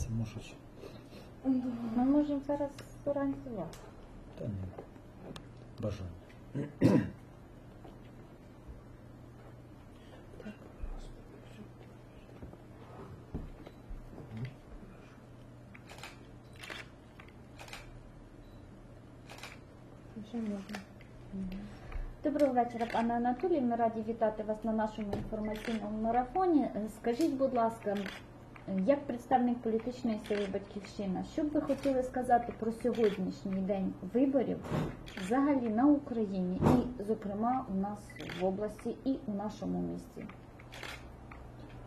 вранці можуть. Ми можемо зараз організувати. Та. Вже можна. Доброго вечора, пане Анатолій. Ми раді вітати вас на нашому інформаційному марафоні. Скажіть, будь ласка, як представник політичної сили Батьківщина, що б ви хотіли сказати про сьогоднішній день виборів взагалі на Україні і, зокрема, у нас в області і у нашому місті?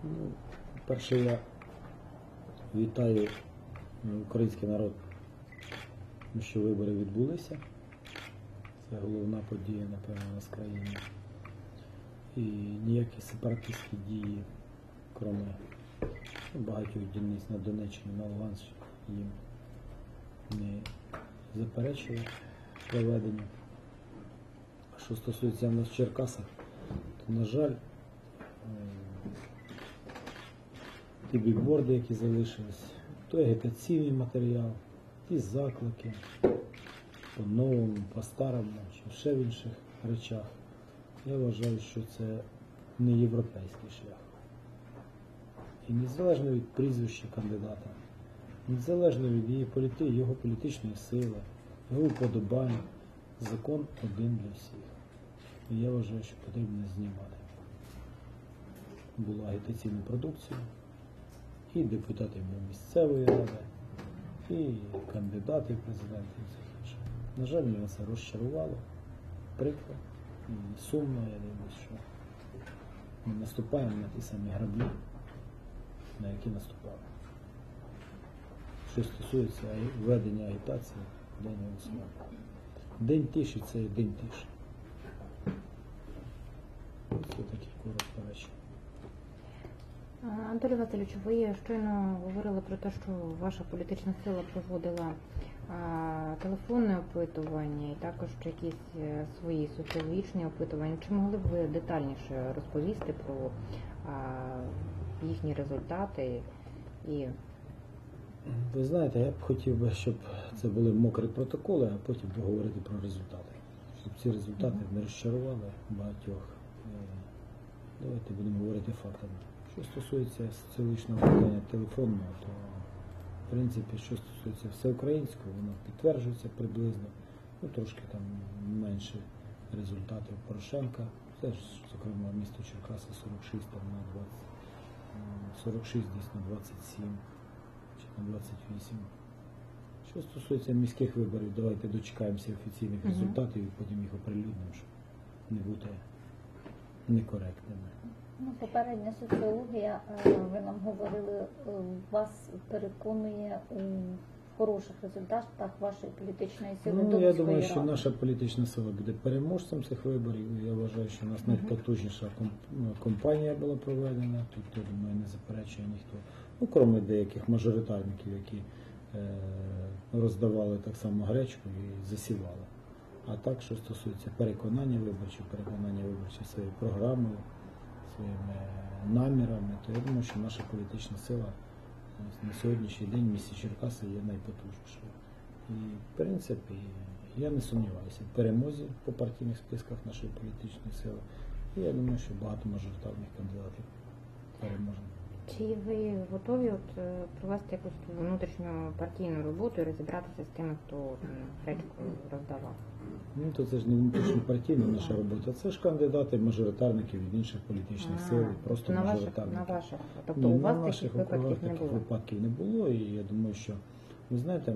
Ну, перше, я вітаю український народ, що вибори відбулися. Це головна подія, напевно, у нас в країні. І ніякі сепаратистські дії, крім багатьох дільниць на Донеччині, на Луганщині, їм не заперечили проведення. Що стосується нас в Черкасах, то, на жаль, е, ті бікборди, які залишились, той агітаційний матеріал, ті заклики по новому, по старому, чи ще в інших речах. Я вважаю, що це не європейський шлях. І незалежно від прізвища кандидата, незалежно від її політи, його політичної сили, його уподобань, закон один для всіх. І я вважаю, що потрібно знімати. Було агітаційну продукцію, і депутатів місцевої ради, і кандидатів в президенти і все інше. На жаль, мене це розчарувало, прикро і сумно, я дивлюсь, що ми наступаємо на ті самі граблі, на які наступали. Що стосується агі- ведення агітації, день голосування. День тиші це день тиші. Це такі короткі речі. Анатолій Васильович, ви щойно говорили про те, що ваша політична сила проводила телефонне опитування і також якісь е, свої соціологічні опитування. Чи могли б ви детальніше розповісти про їхні результати і Ви знаєте, я б хотів би, щоб це були мокрі протоколи, а потім поговорити про результати. Щоб ці результати не розчарували багатьох. Е, Давайте будемо говорити фактами. Що стосується соціологічного питання телефонного, то в принципі, що стосується всеукраїнського, воно підтверджується приблизно, ну трошки там менше результатів Порошенка. Це ж, зокрема, місто Черкаси 46 там на 20, м, 46 десь на 27 чи на 28. Що стосується міських виборів, давайте дочекаємося офіційних результатів і потім їх оприлюднимо, щоб не бути некоректними. Ну, попередня соціологія, е, ви нам говорили, е, вас переконує у хороших результатах вашої політичної сили Ну, я Думської думаю, що ради. наша політична сила буде переможцем цих виборів. Я вважаю, що у нас найпотужніша ну, була проведена. Тут, я думаю, не заперечує ніхто. Ну, крім деяких мажоритарників, які е, роздавали так само гречку і засівали. А так, що стосується переконання виборчих, переконання виборчих своєю програмою, своїми намірами, то я думаю, що наша політична сила на сьогоднішній день місті Черкаси є найпотужнішою. І, в принципі, я не сумніваюся в перемозі по партійних списках нашої політичної сили. І я думаю, що багато мажоритарних кандидатів переможемо. Чи ви готові от, е, провести якусь внутрішню партійну роботу і розібратися з тими, хто м, гречку роздавав? Ну, то це ж не внутрішньопартійна наша робота. Це ж кандидати мажоритарники від інших політичних А, сил, просто на ваших, мажоритарники. на ваших, тобто Ні, у на ваших таких округах випадків не таких було. випадків не було, і я думаю, що ви знаєте,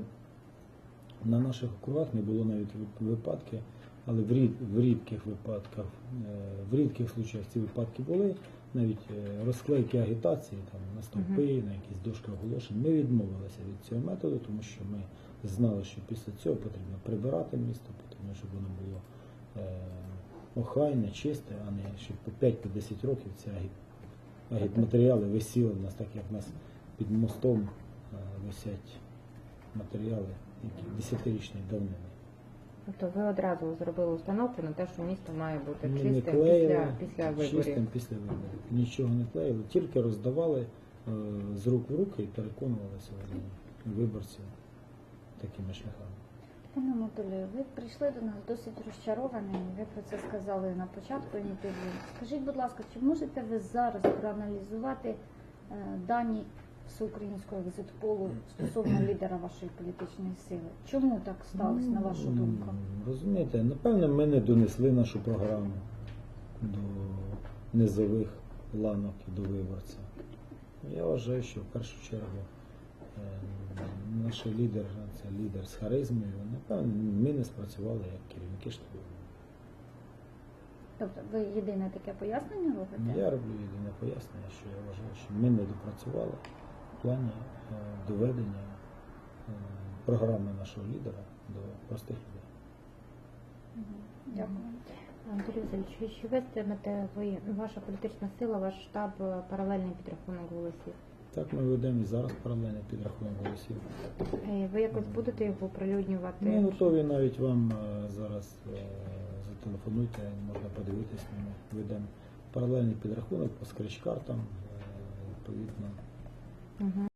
на наших округах не було навіть вип- випадки, але в, рід, в рідких випадках, е, в рідких случаях ці випадки були, навіть е, розклейки агітації там, на стовпи, на якісь дошки оголошень. Ми відмовилися від цього методу, тому що ми знали, що після цього потрібно прибирати місто, потрібно, щоб воно було е, охайне, чисте, а не щоб по 5-10 років ці агі- агітматеріали висіли в нас, так як в нас під мостом е, висять матеріали, які десятирічної давнини. Тобто ви одразу зробили установку на те, що місто має бути Ми не чистим клеїли, після, після виборів. чистим після виборів. Нічого не клеїли, тільки роздавали е, з рук в руки і переконували сьогодні виборців такими шляхами. Пане Анатолію, ви прийшли до нас досить розчаровані, ви про це сказали на початку інтерв'ю. Скажіть, будь ласка, чи можете ви зараз проаналізувати е, дані всеукраїнського екзитполу стосовно лідера вашої політичної сили? Чому так сталося, на вашу думку? Розумієте, напевно, ми не донесли нашу програму до низових ланок до виборця. Я вважаю, що в першу чергу е, наш лідер, це лідер з харизмою, напевно, ми не спрацювали як керівники штабу. Тобто ви єдине таке пояснення робите? Я роблю єдине пояснення, що я вважаю, що ми не допрацювали в плані е, доведення е, програми нашого лідера до простих людей. Дякую. Анатолій Васильович, чи вестимете ви, ваша політична сила, ваш штаб е, паралельний підрахунок голосів? Так ми ведемо і зараз паралельно підрахунок голосів. Ви якось будете його оприлюднювати? Ми готові навіть вам зараз зателефонуйте, можна подивитись них. Ведемо паралельний підрахунок по скреч-картам, е, відповідно. Mm-hmm.